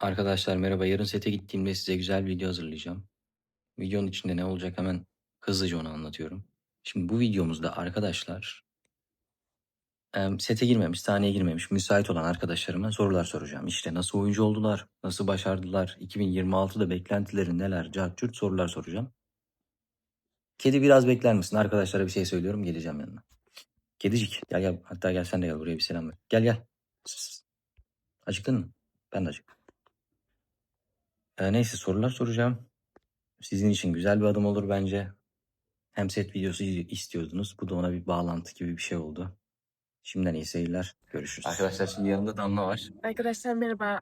Arkadaşlar merhaba. Yarın sete gittiğimde size güzel bir video hazırlayacağım. Videonun içinde ne olacak hemen hızlıca onu anlatıyorum. Şimdi bu videomuzda arkadaşlar sete girmemiş, sahneye girmemiş, müsait olan arkadaşlarıma sorular soracağım. İşte nasıl oyuncu oldular, nasıl başardılar, 2026'da beklentileri neler, cart curt sorular soracağım. Kedi biraz bekler misin? Arkadaşlara bir şey söylüyorum, geleceğim yanına. Kedicik gel gel. Hatta gel sen de gel buraya bir selam ver. Gel gel. Acıktın mı? Ben de acıktım. Ee, neyse sorular soracağım. Sizin için güzel bir adım olur bence. Hem set videosu istiyordunuz. Bu da ona bir bağlantı gibi bir şey oldu. Şimdiden iyi seyirler. Görüşürüz. Arkadaşlar şimdi yanında Damla var. Arkadaşlar merhaba.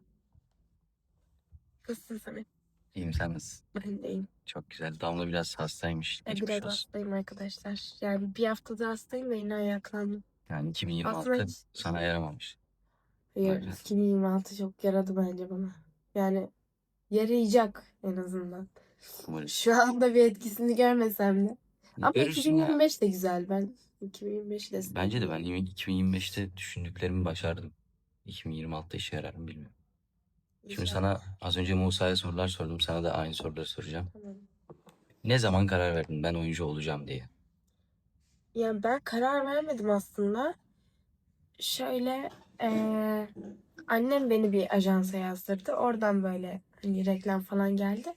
Nasılsın Samet? İyiyim sen nasılsın? Ben de iyiyim. Çok güzel. Damla biraz hastaymış. Ben Geçmiş biraz olsun. hastayım arkadaşlar. Yani bir haftadır hastayım ve yine ayaklandım. Yani 2026 Aslında hiç- sana yaramamış. Hayır, Aynen. 2026 çok yaradı bence bana. Yani yarayacak en azından. Umarız. Şu anda bir etkisini görmesem de. Ama Görürsün ya. 2025 de güzel. Ben 2025 de Bence de ben 2025'te düşündüklerimi başardım. 2026'da işe yarar mı bilmiyorum. Şimdi Güzel. sana az önce Musa'ya sorular sordum. Sana da aynı soruları soracağım. Tamam. Ne zaman karar verdin ben oyuncu olacağım diye? Yani ben karar vermedim aslında. Şöyle eee, annem beni bir ajansa yazdırdı. Oradan böyle hani reklam falan geldi.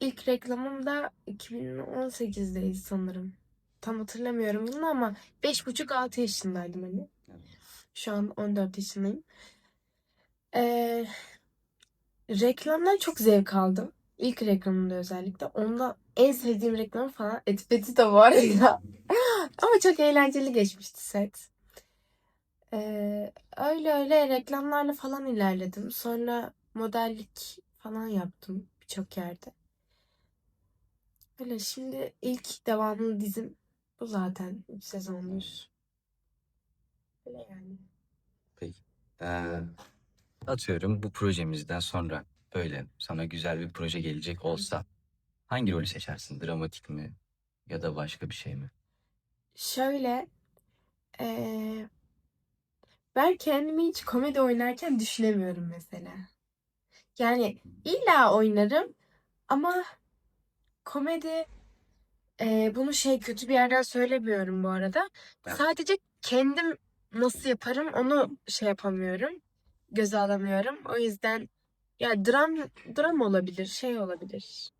İlk reklamım da 2018'deydi sanırım. Tam hatırlamıyorum yılını ama 5,5-6 yaşındaydım hani. Şu an 14 yaşındayım. Ee, reklamdan çok zevk aldım. İlk reklamımda özellikle. Onda en sevdiğim reklam falan Etipeti de var ya. ama çok eğlenceli geçmişti set. Ee, öyle öyle reklamlarla falan ilerledim. Sonra modellik falan yaptım birçok yerde. Öyle şimdi ilk devamlı dizim bu zaten 3 sezondur. Öyle yani. Peki. Ee, atıyorum bu projemizden sonra böyle sana güzel bir proje gelecek olsa hangi rolü seçersin? Dramatik mi ya da başka bir şey mi? Şöyle eee, ben kendimi hiç komedi oynarken düşünemiyorum mesela. Yani illa oynarım ama komedi eee, bunu şey kötü bir yerden söylemiyorum bu arada. Sadece kendim nasıl yaparım onu şey yapamıyorum. Göze alamıyorum. O yüzden ya dram dram olabilir, şey olabilir.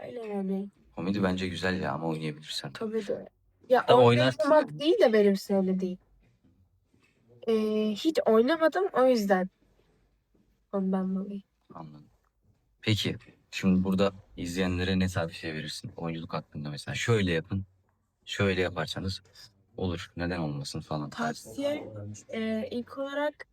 Öyle yani. Komedi bence güzel ya ama oynayabilirsen. Tabii de. Ya Ama oynarsın. oynamak değil de benim söylediğim. Ee, hiç oynamadım o yüzden. Ondan dolayı. Anladım. Peki şimdi burada izleyenlere ne tavsiye verirsin oyunculuk hakkında mesela? Şöyle yapın, şöyle yaparsanız olur. Neden olmasın falan. Tavsiye e, ilk olarak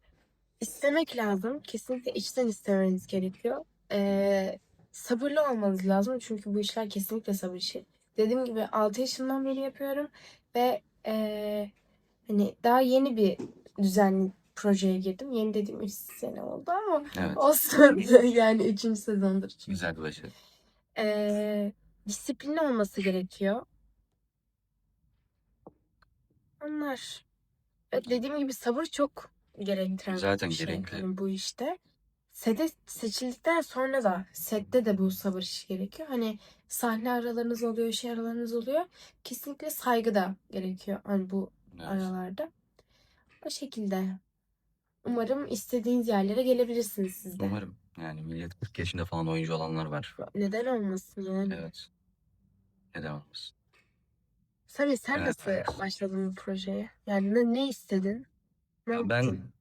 istemek lazım. Kesinlikle içten istemeniz gerekiyor. E, sabırlı olmanız lazım. Çünkü bu işler kesinlikle sabır işi. Dediğim gibi 6 yaşından beri yapıyorum ve e, hani daha yeni bir düzenli projeye girdim. Yeni dediğim 3 sene oldu ama Evet. olsun. yani 3. sezondur. çünkü. Güzel bir başarı. Ee, disiplinli olması gerekiyor. Onlar. Evet, dediğim gibi sabır çok gerektiren Zaten bir şey gerekli. yani bu işte. Sete seçildikten sonra da sette de bu sabır işi gerekiyor. Hani sahne aralarınız oluyor, şey aralarınız oluyor. Kesinlikle saygı da gerekiyor hani bu Evet. aralarda. O şekilde. Umarım istediğiniz yerlere gelebilirsiniz siz de. Umarım. Yani millet 40 yaşında falan oyuncu olanlar var. Neden olmasın yani? Evet. Neden olmasın? Samet sen Evet, nasıl evet. başladın bu projeye? Yani ne, ne istedin? Ne Ya ben yaptın?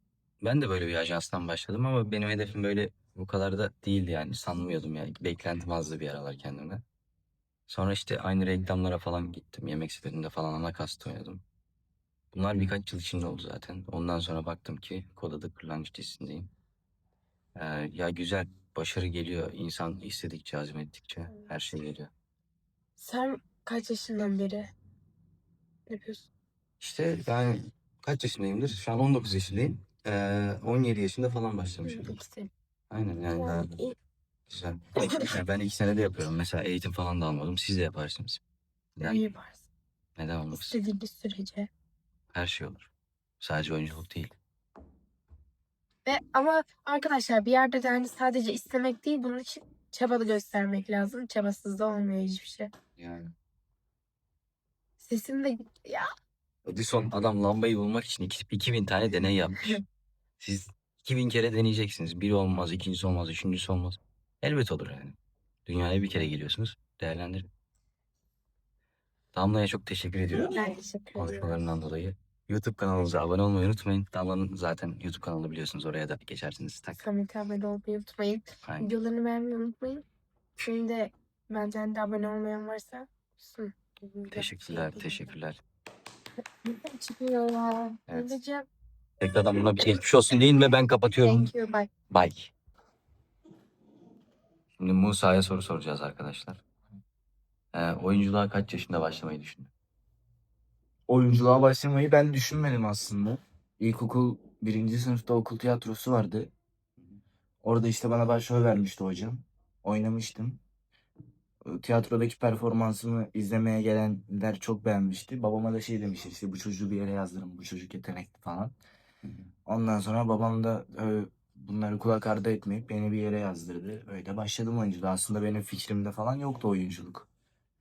ben de böyle bir ajanstan başladım ama benim hedefim böyle bu kadar da değildi yani. Sanmıyordum yani. Beklentim azdı bir aralar kendime. Sonra işte aynı reklamlara falan gittim. Yemek sepetinde falan ana kast oynadım. Bunlar birkaç yıl içinde oldu zaten. Ondan sonra baktım ki Kod Adı Kırlangıç dizisindeyim. Ee, ya güzel, başarı geliyor. İnsan istedikçe, azmettikçe her şey geliyor. Sen kaç yaşından beri yapıyorsun? İşte ben kaç yaşındayımdır? Şu an 19 yaşındayım. Ee, 17 yaşında falan başlamışım. İkisi. Aynen yani daha Yani iyi. güzel. Yani ben iki senede yapıyorum. Mesela eğitim falan da almadım. Siz de yaparsınız. Yani iyi yaparsın. neden olmasın? İstediğiniz sürece. Her şey olur. Sadece oyunculuk değil. Ve ama arkadaşlar bir yerde de hani sadece istemek değil bunun için çaba da göstermek lazım. Çabasız da olmuyor hiçbir şey. Yani. Sesim de gitti ya. Edison adam lambayı bulmak için iki- 2000 tane deney yapmış. Siz 2000 kere deneyeceksiniz. Biri olmaz, ikincisi olmaz, üçüncüsü olmaz. Elbet olur yani. Dünyaya bir kere geliyorsunuz. Değerlendirin. Damla'ya çok teşekkür ediyorum. Ben teşekkür ederim. konuşmalarından dolayı. YouTube kanalımıza abone olmayı unutmayın. Damla'nın zaten YouTube kanalı biliyorsunuz. Oraya da geçersiniz. Tak. Samet'e abone olmayı unutmayın. Aynen. Videolarını beğenmeyi unutmayın. Senin de benden de abone olmayan varsa olsun. Teşekkürler, teşekkürler. Çıkıyor. Evet. Öleceğim. Tekrardan buna bir geçmiş olsun deyin ve ben kapatıyorum. Thank you. Bye. Bye. Şimdi Musa'ya soru soracağız arkadaşlar. Ee, oyunculuğa kaç yaşında başlamayı düşündün? oyunculuğa başlamayı ben düşünmedim aslında. İlkokul birinci sınıfta okul tiyatrosu vardı. Orada işte bana başrol vermişti hocam. Oynamıştım. O Tiyatrodaki performansımı izlemeye gelenler çok beğenmişti. Babama da şey demişti işte bu çocuğu bir yere yazdırın bu çocuk yetenekli falan. Ondan sonra babam da e, bunları kulak ardı etmeyip beni bir yere yazdırdı. Öyle başladım oyunculuğa. Aslında benim fikrimde falan yoktu oyunculuk.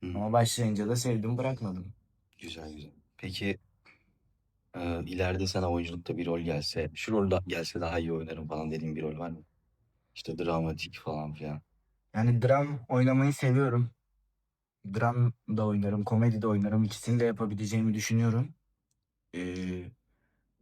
Hı. Ama başlayınca da sevdim bırakmadım. Güzel güzel. Peki e, ileride sana oyunculukta bir rol gelse, şu rolde gelse daha iyi oynarım falan dediğin bir rol var mı? İşte dramatik falan filan. Yani dram oynamayı seviyorum. Dram da oynarım, komedi de oynarım. İkisini de yapabileceğimi düşünüyorum. Ee,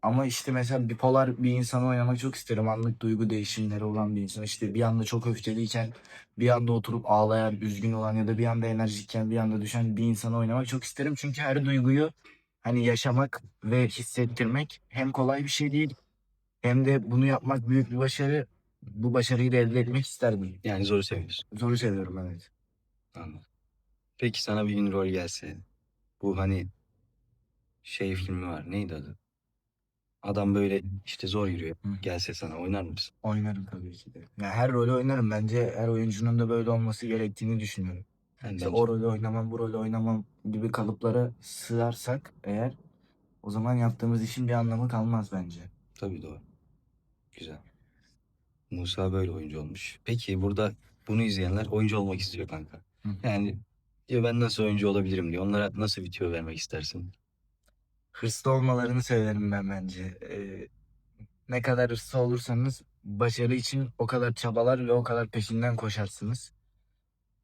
ama işte mesela bipolar bir insan oynamak çok isterim. Anlık duygu değişimleri olan bir insan. İşte bir anda çok öfkeliyken bir anda oturup ağlayan, üzgün olan ya da bir anda enerjikken bir anda düşen bir insanı oynamak çok isterim. Çünkü her duyguyu hani yaşamak ve hissettirmek hem kolay bir şey değil hem de bunu yapmak büyük bir başarı. Bu başarıyı da elde etmek isterdim. Yani zoru seviyorsun. Zoru seviyorum evet. Anladım. Peki sana bir gün rol gelse, bu hani şey filmi var, neydi adı? Adam böyle işte zor yürüyor. Hı. Gelse sana oynar mısın? Oynarım tabii ki de. Ya her rolü oynarım. Bence her oyuncunun da böyle olması gerektiğini düşünüyorum. Yani İşte bence- o rolü oynamam, bu rolü oynamam gibi kalıplara sığarsak eğer o zaman yaptığımız işin bir anlamı kalmaz bence. Tabii doğru. Güzel. Musa böyle oyuncu olmuş. Peki burada bunu izleyenler oyuncu olmak istiyor kanka. Hı. Yani diyor ben nasıl oyuncu olabilirim diyor. Onlara nasıl bir tüyo vermek istersin? Hırslı olmalarını söylerim ben bence. Ee, ne kadar hırslı olursanız başarı için o kadar çabalar ve o kadar peşinden koşarsınız.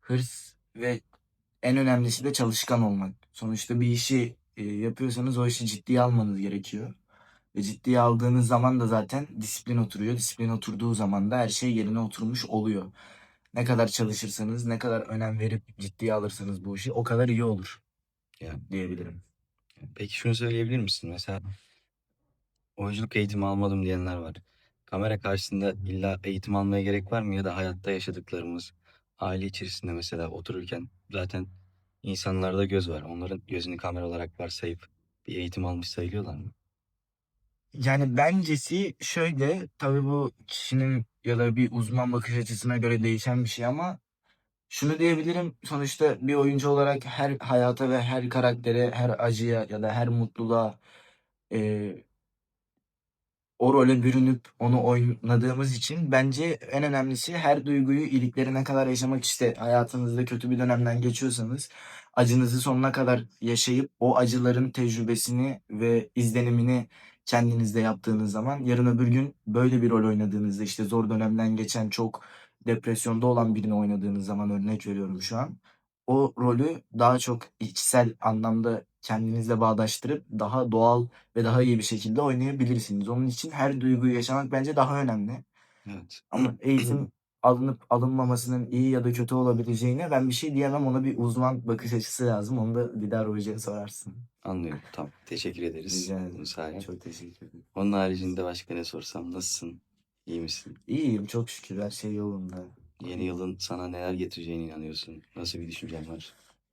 Hırs ve en önemlisi de çalışkan olmak. Sonuçta bir işi e, yapıyorsanız o işi ciddiye almanız gerekiyor. Ve ciddiye aldığınız zaman da zaten disiplin oturuyor. Disiplin oturduğu zaman da her şey yerine oturmuş oluyor. Ne kadar çalışırsanız, ne kadar önem verip ciddiye alırsanız bu işi o kadar iyi olur Yani diyebilirim. Peki şunu söyleyebilir misin? Mesela oyunculuk eğitimi almadım diyenler var. Kamera karşısında illa eğitim almaya gerek var mı? Ya da hayatta yaşadıklarımız, aile içerisinde mesela otururken zaten insanlarda göz var. Onların gözünü kamera olarak varsayıp bir eğitim almış sayılıyorlar mı? Yani bencesi şöyle, tabii bu kişinin ya da bir uzman bakış açısına göre değişen bir şey ama şunu diyebilirim. Sonuçta bir oyuncu olarak her hayata ve her karaktere, her acıya ya da her mutluluğa e, o role bürünüp onu oynadığımız için bence en önemlisi her duyguyu iliklerine kadar yaşamak işte hayatınızda kötü bir dönemden geçiyorsanız acınızı sonuna kadar yaşayıp o acıların tecrübesini ve izlenimini kendinizde yaptığınız zaman yarın öbür gün böyle bir rol oynadığınızda işte zor dönemden geçen çok depresyonda olan birini oynadığınız zaman örnek veriyorum şu an. O rolü daha çok içsel anlamda kendinizle bağdaştırıp daha doğal ve daha iyi bir şekilde oynayabilirsiniz. Onun için her duyguyu yaşamak bence daha önemli. Evet. Ama eğitim alınıp alınmamasının iyi ya da kötü olabileceğine ben bir şey diyemem. Ona bir uzman bakış açısı lazım. Onu da Didar Hoca'ya sorarsın. Anlıyorum. Tamam. Teşekkür ederiz. Rica ederim. Çok teşekkür ederim. Onun haricinde başka ne sorsam? Nasılsın? İyi misin? İyiyim çok şükür her şey yolunda. Yeni yılın sana neler getireceğine inanıyorsun? Nasıl bir düşüncen var?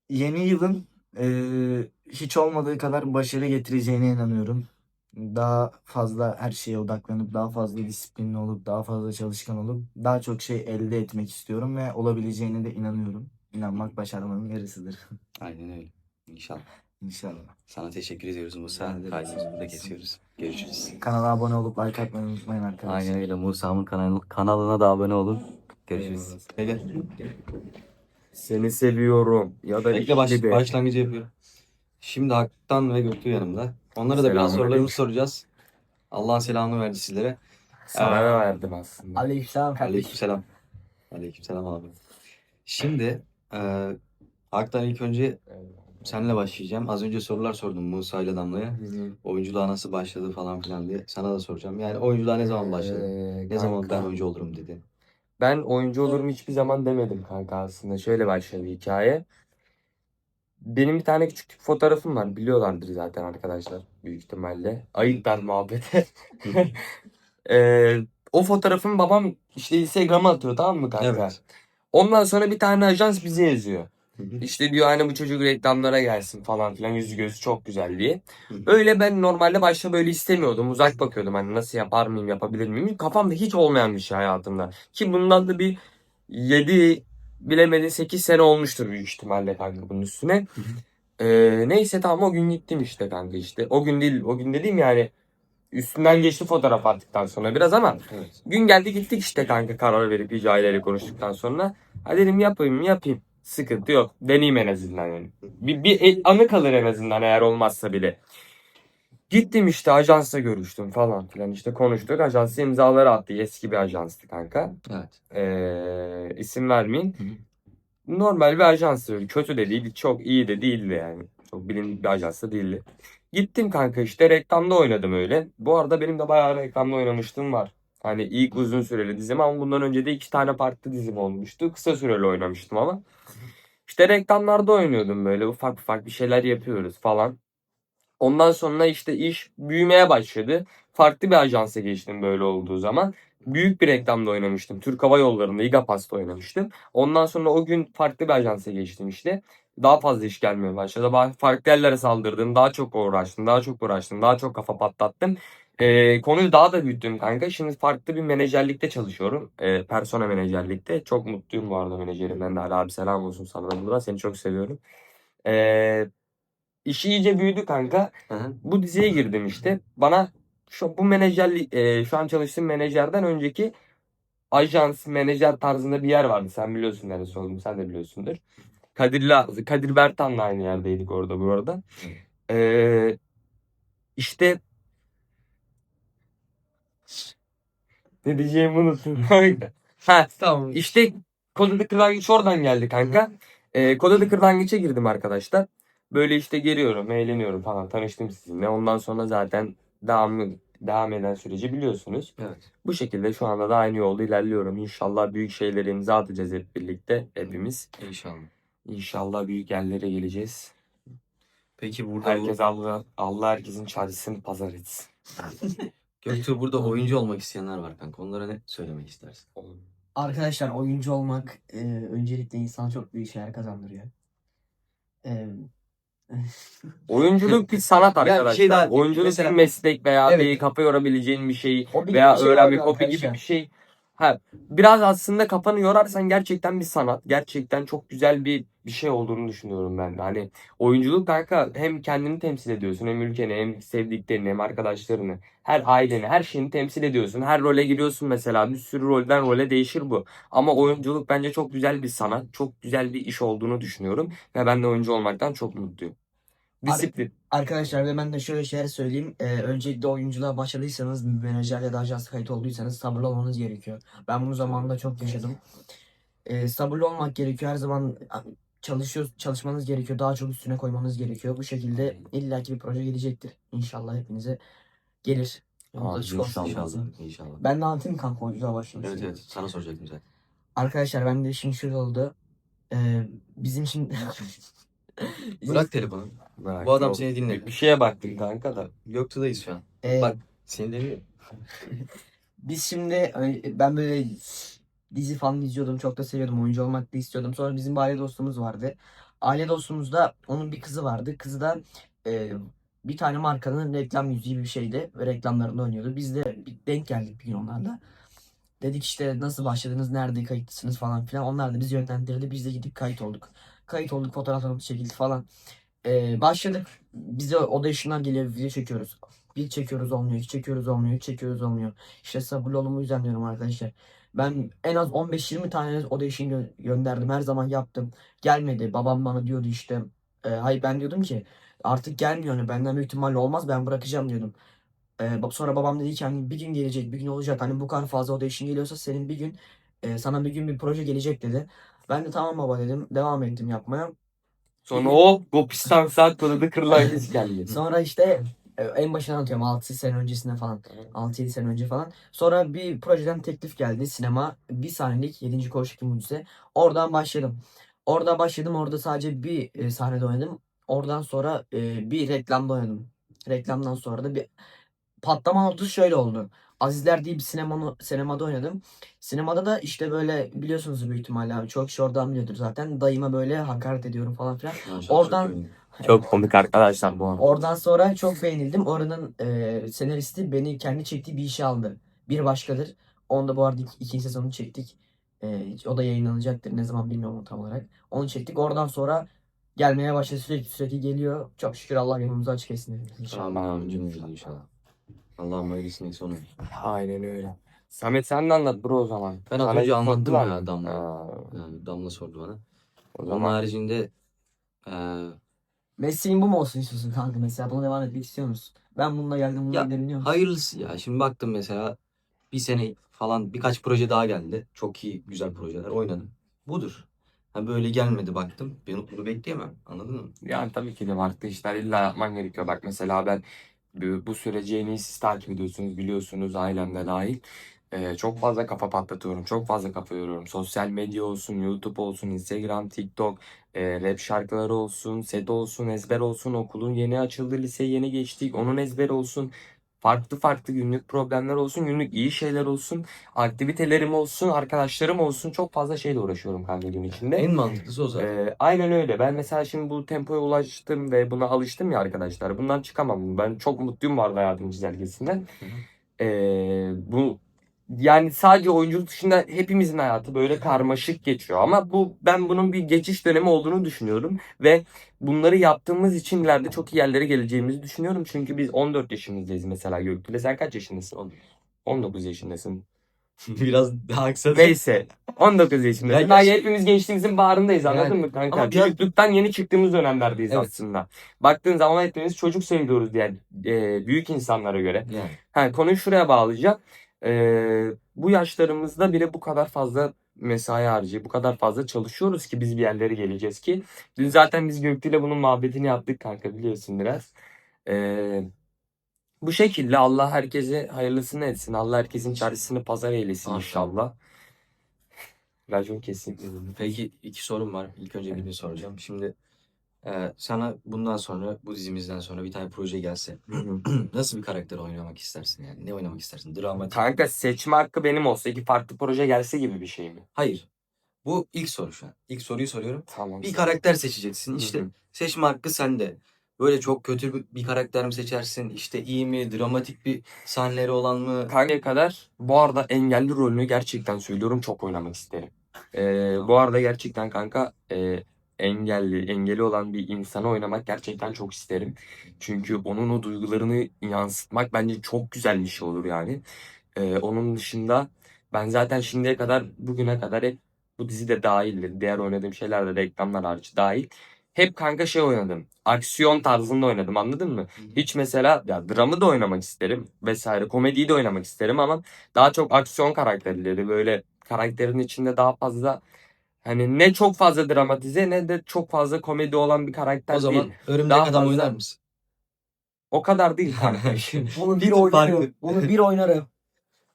Yeni yılın eee, hiç olmadığı kadar başarı getireceğine inanıyorum. Daha fazla her şeye odaklanıp, daha fazla disiplinli olup, daha fazla çalışkan olup, daha çok şey elde etmek istiyorum ve olabileceğine de inanıyorum. İnanmak başarmanın yarısıdır. Aynen öyle. İnşallah. İnşallah. Sana teşekkür ediyoruz Musa. Ederim. Kaydımızı burada kesiyoruz. Görüşürüz. Kanala abone olup like atmayı unutmayın arkadaşlar. Aynen öyle. Musa'mın kanal, kanalına da abone olun. Görüşürüz. Gel. Seni seviyorum. Ya da Bekle baş, gibi. başlangıcı yapıyorum. Şimdi Hak'tan ve Göktuğ yanımda. Onlara da biraz Selamünaleyküm. sorularımızı soracağız. Allah'ın selamını verdi sizlere. Sana da verdim aslında. Aleykümselam kardeşim. Aleykümselam. Aleykümselam abi. Şimdi e, Hak'tan ilk önce senle başlayacağım. Az önce sorular sordum Musa ile Damla'ya. Oyunculuğa nasıl başladı falan filan diye. Sana da soracağım. Yani oyunculuğa ne zaman başladın? Ee, Ne zaman ben oyuncu olurum dedi. Ben oyuncu olurum hiçbir zaman demedim kanka aslında. Şöyle başladı hikaye. Benim bir tane küçük fotoğrafım var. Biliyorlardır zaten arkadaşlar büyük ihtimalle. Ayıplar muhabbete. Ee, o fotoğrafımı babam işte Instagram'a atıyor tamam mı kanka? Evet. Ondan sonra bir tane ajans bize yazıyor. İşte diyor hani bu çocuk reklamlara gelsin falan filan yüzü gözü çok güzel diye. Öyle ben normalde başta böyle istemiyordum. Uzak bakıyordum hani nasıl yapar mıyım yapabilir miyim? Kafamda hiç olmayan bir şey hayatımda. Ki bundan da bir 7 bilemedi 8 sene olmuştur büyük ihtimalle kanka bunun üstüne. Ee, neyse tamam o gün gittim işte kanka işte. O gün değil o gün dediğim yani üstünden geçti fotoğraf attıktan sonra biraz ama Evet. Gün geldi gittik işte kanka karar verip aileyle konuştuktan sonra. Ha dedim yapayım yapayım. Sıkıntı yok. Deneyeyim en azından yani. Bir, bir el- anı kalır en azından eğer olmazsa bile. Gittim işte ajansla görüştüm falan filan işte konuştuk. Ajansı imzaları attı. Eski bir ajanstı kanka. Evet. Ee, isim vermeyeyim. Hı hı. Normal bir ajanstı. Kötü de değildi. Çok iyi de değildi yani. Çok bilindik bir ajans da değildi. Gittim kanka işte reklamda oynadım öyle. Bu arada benim de bayağı reklamda oynamıştım var. Hani ilk uzun süreli dizim ama bundan önce de iki tane farklı dizim olmuştu. Kısa süreli oynamıştım ama. İşte reklamlarda oynuyordum böyle ufak ufak bir şeyler yapıyoruz falan. Ondan sonra işte iş büyümeye başladı. Farklı bir ajansa geçtim böyle olduğu zaman. Büyük bir reklamda oynamıştım. Türk Hava Yolları'nda İGAPAS'ta oynamıştım. Ondan sonra o gün farklı bir ajansa geçtim işte. Daha fazla iş gelmeye başladı. Ba- Farklı yerlere saldırdım. Daha çok uğraştım. Daha çok uğraştım. Daha çok kafa patlattım. Ee, konuyu daha da büyüttüm kanka. Şimdi farklı bir menajerlikte çalışıyorum. Ee, persona menajerlikte. Çok mutluyum bu arada menajerimden de. Ali abi selam olsun sana da buradan. Seni çok seviyorum. Ee, işi iyice büyüdü kanka. Hı hı. Bu diziye girdim işte. Bana şu bu menajerlik e, şu an çalıştığım menajerden önceki ajans menajer tarzında bir yer vardı. Sen biliyorsun neresi olduğunu. Sen de biliyorsundur. Kadir'le Kadir Bertan'la aynı yerdeydik orada bu arada. Ee, işte ne diyeceğimi unuttum. ha, Tamam. işte Kodalı Kırlangıç oradan geldi kanka. Ee, Kodalı Kırlangıç'a girdim arkadaşlar. Böyle işte geliyorum, eğleniyorum falan. Tanıştım sizinle. Ondan sonra zaten devam, devam eden süreci biliyorsunuz. Evet. Bu şekilde şu anda da aynı yolda ilerliyorum. İnşallah büyük şeylere imza atacağız hep birlikte. Hepimiz. İnşallah. İnşallah büyük yerlere geleceğiz. Peki burada Herkes Allah, Allah herkesin çaresini pazar etsin. Göktuğ burada oyuncu olmak isteyenler var kanka. Onlara ne söylemek istersin? Arkadaşlar oyuncu olmak e, öncelikle insana çok büyük şeyler kazandırıyor. E, Oyunculuk bir sanat bir şey arkadaşlar. daha- Oyunculuk mesela- bir meslek veya Evet. bir kafa yorabileceğin bir şey veya bir şey öğrenmek abi hobi gibi arkadaşlar. bir şey. Ha, biraz aslında kafanı yorarsan gerçekten bir sanat. Gerçekten çok güzel bir bir şey olduğunu düşünüyorum ben de. Hani oyunculuk kanka hem kendini temsil ediyorsun hem ülkeni hem sevdiklerini hem arkadaşlarını her aileni her şeyini temsil ediyorsun. Her role giriyorsun mesela bir sürü rolden role değişir bu. Ama oyunculuk bence çok güzel bir sanat. Çok güzel bir iş olduğunu düşünüyorum. Ve ben de oyuncu olmaktan çok mutluyum. Disiplin. Arkadaşlar ve ben de şöyle şeyler söyleyeyim. E, öncelikle oyunculuğa başladıysanız, bir menajer ya da ajans kayıt olduysanız sabırlı olmanız gerekiyor. Ben bunu zamanında çok yaşadım. E, sabırlı olmak gerekiyor. Her zaman çalışıyor, çalışmanız gerekiyor. Daha çok üstüne koymanız gerekiyor. Bu şekilde illaki bir proje gelecektir. İnşallah hepinize gelir. Olsun. İnşallah. İnşallah. Ben de anlatayım kanka oyunculuğa başlamıştım. Evet evet. Sana soracaktım zaten. Arkadaşlar ben de şimdi şöyle oldu. Ee, bizim şimdi Bizim- Bırak telefonu. Bırak, Bu adam yok. seni dinle. Bir şeye baktım kanka da. Göktuğ'dayız şu an. Ee, Bak seni demiyor. biz şimdi hani ben böyle dizi falan izliyordum. Çok da seviyordum. Oyuncu olmak da istiyordum. Sonra bizim bir aile dostumuz vardı. Aile dostumuzda onun bir kızı vardı. Kızı da e, bir tane markanın reklam yüzü gibi bir şeydi. Ve reklamlarında oynuyordu. Biz de bir denk geldik bir gün onlarla. Dedik işte nasıl başladınız, nerede kayıtlısınız falan filan. Onlar da bizi yönlendirdi. Biz de gidip kayıt olduk. Kayıt olduk, fotoğraflarımız çekildi falan. e, başladık. Bize oda işinden geliyor video çekiyoruz. Bir çekiyoruz olmuyor, iki çekiyoruz olmuyor, üç çekiyoruz olmuyor. İşte sabırlı yüzden diyorum arkadaşlar. Ben en az 15-20 tane oda işini gö- gönderdim. Her zaman yaptım. Gelmedi. Babam bana diyordu işte. E, hayır ben diyordum ki artık gelmiyor. Hani benden büyük ihtimalle olmaz ben bırakacağım diyordum. E, bak- sonra babam dedi ki hani bir gün gelecek, bir gün olacak. Hani bu kadar fazla oda işin geliyorsa senin bir gün e, sana bir gün bir proje gelecek dedi. Ben de tamam baba dedim. Devam ettim yapmaya. Sonra o Gopistan saat konuda kırılan kız geldi. Sonra işte e, en başına anlatıyorum 6 sene öncesinde falan. 6-7 sene önce falan. Sonra bir projeden teklif geldi sinema. Bir sahnelik 7. Koğuştaki Mucize. Oradan başladım. Orada başladım. Orada sadece bir e, sahnede oynadım. Oradan sonra e, bir reklamda oynadım. Reklamdan sonra da bir patlama notu şöyle oldu. Azizler diye bir sinema, sinemada oynadım. Sinemada da işte böyle biliyorsunuz büyük ihtimalle abi. Çok kişi oradan biliyordur zaten. Dayıma böyle hakaret ediyorum falan filan. Oradan- çok komik arkadaşlar bu. Oradan sonra çok beğenildim. Oranın e, senaristi beni kendi çektiği bir işe aldı. Bir başkadır. Onda bu arada ik- ikinci sezonu çektik. E, o da yayınlanacaktır. Ne zaman bilmiyorum tam olarak. Onu çektik. Oradan sonra gelmeye başladı. Sürekli sürekli geliyor. Çok şükür Allah yolumuzu açık etsin. İnşallah. Abicim inşallah. Allah'ım hayırlısını sonu. Aynen öyle. Samet sen de anlat bro o zaman. Ben az Sana önce anlattım sordular ya mı? Damla. Yani Damla sordu bana. o Onun zaman haricinde eee Mesleğin bu mu olsun istiyorsun kanka? Mesela buna devam etmek istiyor musun? Ben bununla geldim. Bununla Ya, ilerliyor musun? hayırlısı ya. Şimdi baktım mesela bir sene falan birkaç proje daha geldi. Çok iyi güzel projeler oynadım. Budur. Ha böyle gelmedi baktım. Ben bunu bekleyemem. Anladın mı? yani tabii ki de farklı işler illa yapman gerekiyor. Bak mesela ben bu, bu süreci en iyi siz takip ediyorsunuz biliyorsunuz ailemde dahil. Ee, çok fazla kafa patlatıyorum. Çok fazla kafa yoruyorum. Sosyal medya olsun, YouTube olsun, Instagram, TikTok, e, rap şarkıları olsun, set olsun, ezber olsun, okulun yeni açıldı, lise yeni geçtik, onun ezberi olsun. Farklı farklı günlük problemler olsun, günlük iyi şeyler olsun, aktivitelerim olsun, arkadaşlarım olsun. Çok fazla şeyle uğraşıyorum kanka gün içinde. En mantıklısı o zaten. Ee, aynen öyle. Ben mesela şimdi bu tempoya ulaştım ve buna alıştım ya arkadaşlar. Bundan çıkamam. Ben çok mutluyum vardı hayatım çizelgesinden. Ee, bu yani sadece oyunculuk dışında hepimizin hayatı böyle karmaşık geçiyor. Ama bu ben bunun bir geçiş dönemi olduğunu düşünüyorum ve bunları yaptığımız için ileride çok iyi yerlere geleceğimizi düşünüyorum. Çünkü biz 14 yaşımızdayız mesela Göktürk'le. Sen kaç yaşındasın? 19 yaşındasın. Biraz daha kısa. Neyse 19 yaşındayız. Ya Daha yaş- hepimiz gençliğimizin bağrındayız anladın Yani, mı kanka? ama Çocukluktan yeni çıktığımız dönemlerdeyiz Evet. aslında. Baktığın zaman hepimiz çocuk sayılıyoruz diğer e, büyük insanlara göre. Yani. Ha, konuyu şuraya bağlayacağım. E, bu yaşlarımızda bile bu kadar fazla mesai harcayıp bu kadar fazla çalışıyoruz ki biz bir yerlere geleceğiz ki. Dün zaten biz Göktü ile bunun muhabbetini yaptık kanka biliyorsun biraz. E, bu şekilde Allah herkese hayırlısını etsin. Allah herkesin çaresini pazar eylesin Amin. inşallah. Racon kesin. Peki iki sorum var. İlk önce birini soracağım. Şimdi e, sana bundan sonra bu dizimizden sonra bir tane proje gelse nasıl bir karakter oynamak istersin yani? Ne oynamak istersin? Dramatik. Kanka seçme hakkı benim olsa iki farklı proje gelse gibi bir şey mi? Hayır. Bu ilk soru şu an. İlk soruyu soruyorum. Tamam. Bir karakter seçeceksin. İşte Hı hı. seçme hakkı sende. Böyle çok kötü bir, bir karakter mi seçersin? İşte iyi mi? Dramatik bir sahneleri olan mı? Kankaya kadar bu arada engelli rolünü gerçekten söylüyorum çok oynamak isterim. Ee, bu arada gerçekten kanka e, engelli, engeli olan bir insanı oynamak gerçekten çok isterim. Çünkü onun o duygularını yansıtmak bence çok güzel bir şey olur yani. Ee, onun dışında ben zaten şimdiye kadar bugüne kadar hep bu dizi de dahildir. Diğer oynadığım şeyler de reklamlar hariç dahil. Hep kanka şey oynadım. Aksiyon tarzında oynadım anladın mı? Hiç mesela ya dramı da oynamak isterim vesaire komediyi de oynamak isterim ama daha çok aksiyon karakterleri böyle karakterin içinde daha fazla hani ne çok fazla dramatize ne de çok fazla komedi olan bir karakter O zaman değil. örümcek Daha adam fazla- oynar mısın? O kadar değil kanka. Onu bir oynarım. Onu bir oynarım.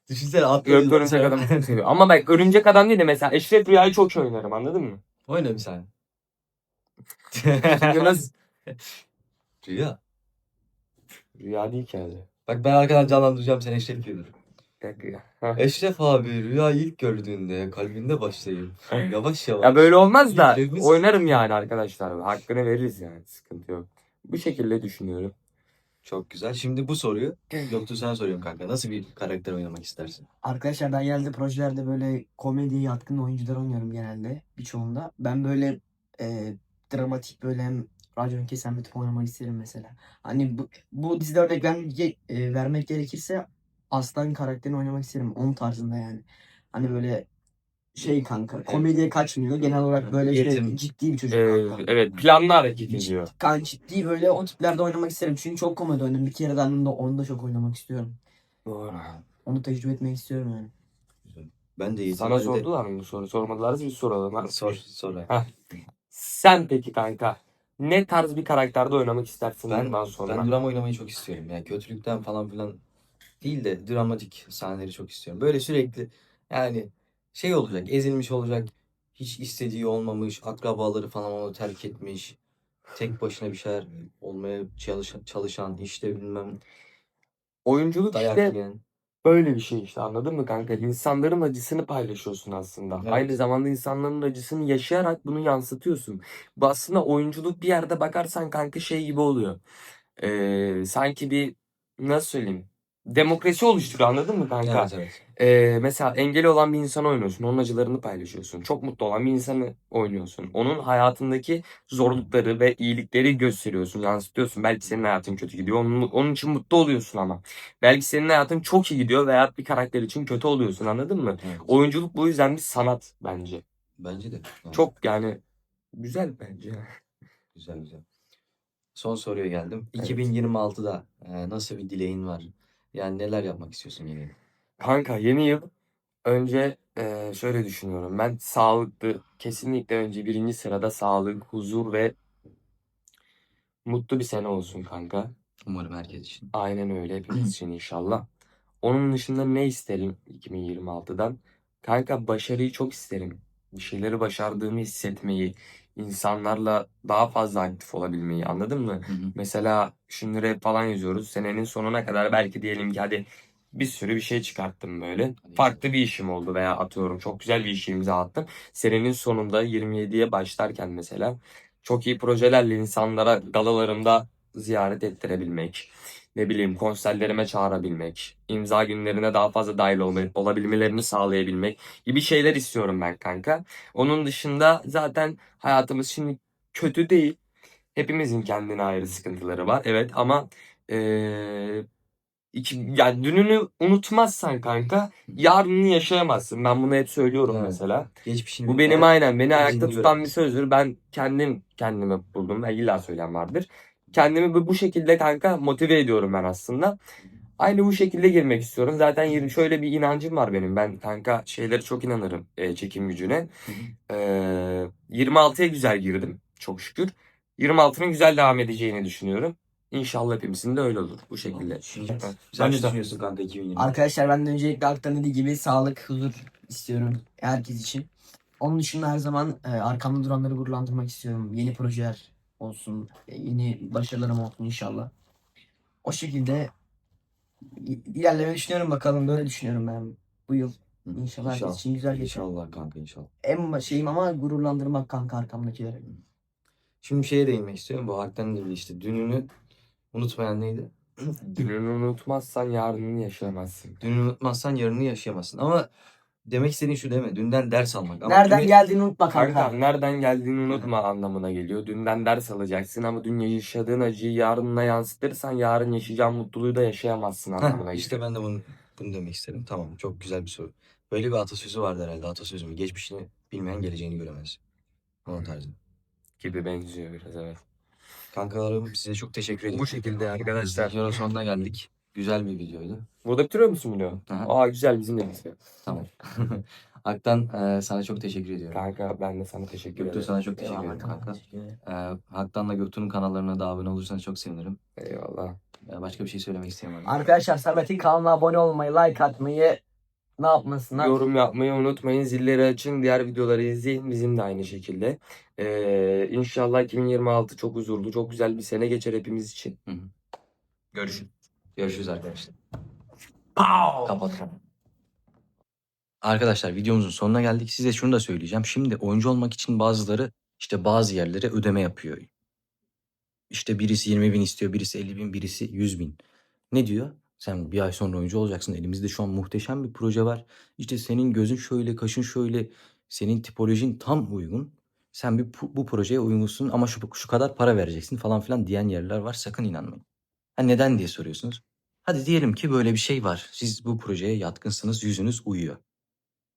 Düşünsene Yok örümcek adam çok seviyorum. Ama bak örümcek adam değil de mesela Eşref Rüya'yı çok iyi oynarım anladın mı? Oyna bir saniye. Çünkü nasıl? Rüya. Rüya değil ki abi. Bak ben arkadan canlandıracağım seni Eşref Rüya'dır. Bir dakika ya. Ha. Eşref abi rüya ilk gördüğünde kalbinde başlayayım. Yavaş yavaş. Ya böyle olmaz da Yüreğimiz- oynarım yani arkadaşlar. Hakkını veririz yani sıkıntı yok. Bu şekilde düşünüyorum. Çok güzel. Şimdi bu soruyu Göktuğ sana soruyorum kanka. Nasıl bir karakter oynamak istersin? Arkadaşlar ben genelde projelerde böyle komediye yatkın oyuncular oynuyorum genelde birçoğunda. Ben böyle e, dramatik böyle hem racon kesen bir tip oynamak isterim mesela. Hani bu, bu dizide örnek vermek, e, vermek gerekirse Aslan karakterini oynamak isterim. Onun tarzında yani. Hani böyle şey kanka komediye kaçmıyor. Genel olarak böyle şey, Yetim. ciddi bir çocuk Ee, kanka. evet planlı hareket ediyor. Kan ciddi böyle o tiplerde oynamak isterim. Çünkü çok komedi oynadım. Bir kere de annemde onu da çok oynamak istiyorum. Doğru. Onu tecrübe etmek istiyorum yani. Ben de. Sana sordular mı bu soru? Sormadılarsa biz soralım. Ha. Sor, sor. Sen peki kanka ne tarz bir karakterde oynamak istersin Ben, bundan sonra? ben drama oynamayı çok istiyorum. Yani kötülükten falan filan değil de dramatik sahneleri çok istiyorum. Böyle sürekli yani şey olacak, ezilmiş olacak, hiç istediği olmamış, akrabaları falan onu terk etmiş, tek başına bir şeyler olmaya çalışan, çalışan işte bilmem Oyunculuk dayak işte yiyen. böyle bir şey işte anladın mı kanka? İnsanların acısını paylaşıyorsun aslında. Evet. Aynı zamanda insanların acısını yaşayarak bunu yansıtıyorsun. Bu aslında oyunculuk bir yerde bakarsan kanka şey gibi oluyor. Ee, sanki bir nasıl söyleyeyim? Demokrasi oluşturuyor anladın mı kanka? Evet, evet. Ee, mesela engeli olan bir insanı oynuyorsun. Onun acılarını paylaşıyorsun. Çok mutlu olan bir insanı oynuyorsun. Onun hayatındaki zorlukları ve iyilikleri gösteriyorsun, yansıtıyorsun. Belki senin hayatın kötü gidiyor. Onun, onun için mutlu oluyorsun ama. Belki senin hayatın çok iyi gidiyor veya bir karakter için kötü oluyorsun anladın mı? evet. Oyunculuk bu yüzden bir sanat bence. Bence de. Yani Çok yani güzel bence. güzel güzel. Son soruya geldim. Evet. 2026'da e, nasıl bir dileğin var? Yani neler yapmak istiyorsun yeni yıl? Kanka yeni yıl önce eee, şöyle düşünüyorum. Ben sağlıklı kesinlikle önce birinci sırada sağlık, huzur ve mutlu bir sene olsun kanka. Umarım herkes için. Aynen öyle hepimiz için inşallah. Onun dışında ne isterim 2026'dan? Kanka başarıyı çok isterim. Bir şeyleri başardığımı hissetmeyi, insanlarla daha fazla aktif olabilmeyi anladın mı? Hı hı. Mesela şimdi rap falan yazıyoruz. Senenin sonuna kadar belki diyelim ki hadi bir sürü bir şey çıkarttım böyle. Hadi Farklı bir işim oldu veya atıyorum çok güzel bir işe imza attım. Senenin sonunda 27'ye başlarken mesela çok iyi projelerle insanlara galalarımda ziyaret ettirebilmek. Ne bileyim konserlerime çağırabilmek. imza günlerine daha fazla dahil olma, olabilmelerini sağlayabilmek gibi şeyler istiyorum ben kanka. Onun dışında zaten hayatımız şimdi kötü değil. Hepimizin kendine ayrı sıkıntıları var. Evet ama eee iki, yani dününü unutmazsan kanka yarını yaşayamazsın. Ben bunu hep söylüyorum Evet. mesela. Geçmişini Bu benim aynen beni ayakta tutan bir sözdür. Ben kendim kendime buldum. ve illa söyleyen vardır. Kendimi bu, bu şekilde kanka motive ediyorum ben aslında. Aynı bu şekilde girmek istiyorum. Zaten şöyle bir inancım var benim. Ben kanka şeylere çok inanırım e, çekim gücüne. Ee, 26'ya güzel girdim çok şükür. 26'nın güzel devam edeceğini düşünüyorum. İnşallah hepimizin de öyle olur bu şekilde. Şimdi- Evet. Sen ne düşünüyorsun kanka 2020? Arkadaşlar ben de öncelikle Aktan dediği gibi sağlık, huzur istiyorum herkes için. Onun dışında her zaman e, arkamda duranları gururlandırmak istiyorum. Yeni projeler olsun, e, yeni başarılarım olsun inşallah. O şekilde ilerlemeyi düşünüyorum bakalım. Böyle düşünüyorum ben bu yıl. İnşallah herkes için güzel geçer. İnşallah kanka inşallah. En şeyim ama gururlandırmak kanka arkamdakileri. Şimdi şeye değinmek istiyorum. Bu Hak'tan gibi işte dününü unutmayan neydi? Dününü unutmazsan yarını yaşayamazsın. Dününü unutmazsan yarını yaşayamazsın. Ama demek istediğin şu değil mi? Dünden ders almak. Ama Nereden dünü- geldiğini unutma kanka. Kanka nereden geldiğini unutma anlamına geliyor. Dünden ders alacaksın ama dün yaşadığın acıyı yarınına yansıtırsan yarın yaşayacağın mutluluğu da yaşayamazsın anlamına geliyor. işte ben de bunu, bunu demek istedim. Tamam çok güzel bir soru. Böyle bir atasözü vardı herhalde atasözü mü? Geçmişini bilmeyen geleceğini göremez. Onun tarzı. Gibi benziyor biraz evet. Kankalarım size çok teşekkür ediyorum. Bu şekilde arkadaşlar. Videonun sonuna geldik. Güzel bir videoydu. Burada bitiriyor musun bunu? Aha. Aa güzel bizim de bitiyor. Tamam. Aktan e, sana çok teşekkür ediyorum. Kanka ben de sana teşekkür Göktuğ ederim. sana çok teşekkür ederim kanka. E, Haktan'la Göktuğ'un kanallarına da abone olursanız çok sevinirim. Eyvallah. E, başka bir şey söylemek istemiyorum. Arkadaşlar Samet'in kanalına abone olmayı, like atmayı ne yapmasınlar? Yorum yapmayı unutmayın. Zilleri açın. Diğer videoları izleyin. Bizim de aynı şekilde. Ee, inşallah 2026 çok huzurlu, çok güzel bir sene geçer hepimiz için. Görüşürüz. Görüşürüz arkadaşlar. Kapat. Arkadaşlar videomuzun sonuna geldik. Size şunu da söyleyeceğim. Şimdi oyuncu olmak için bazıları işte bazı yerlere ödeme yapıyor. İşte birisi 20 bin istiyor, birisi 50 bin, birisi 100 bin. Ne diyor? Sen bir ay sonra oyuncu olacaksın. Elimizde şu an muhteşem bir proje var. İşte senin gözün şöyle, kaşın şöyle, senin tipolojin tam uygun. sen bir bu projeye uygunsun ama şu, şu kadar para vereceksin falan filan diyen yerler var. Sakın inanmayın. Ha neden diye soruyorsunuz. Hadi diyelim ki böyle bir şey var. Siz bu projeye yatkınsınız, yüzünüz uyuyor.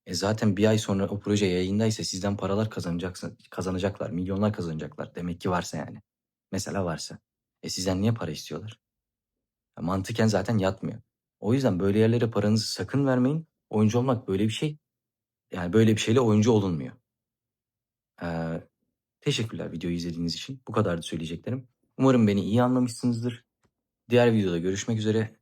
E zaten bir ay sonra o proje yayındaysa sizden paralar kazanacaksın, kazanacaklar, milyonlar kazanacaklar. Demek ki varsa yani. Mesela varsa. E sizden niye para istiyorlar? Ya mantıken zaten yatmıyor. O yüzden böyle yerlere paranızı sakın vermeyin. Oyuncu olmak böyle bir şey. Yani böyle bir şeyle oyuncu olunmuyor. Ee, teşekkürler videoyu izlediğiniz için. Bu kadardı söyleyeceklerim. Umarım beni iyi anlamışsınızdır. Diğer videoda görüşmek üzere.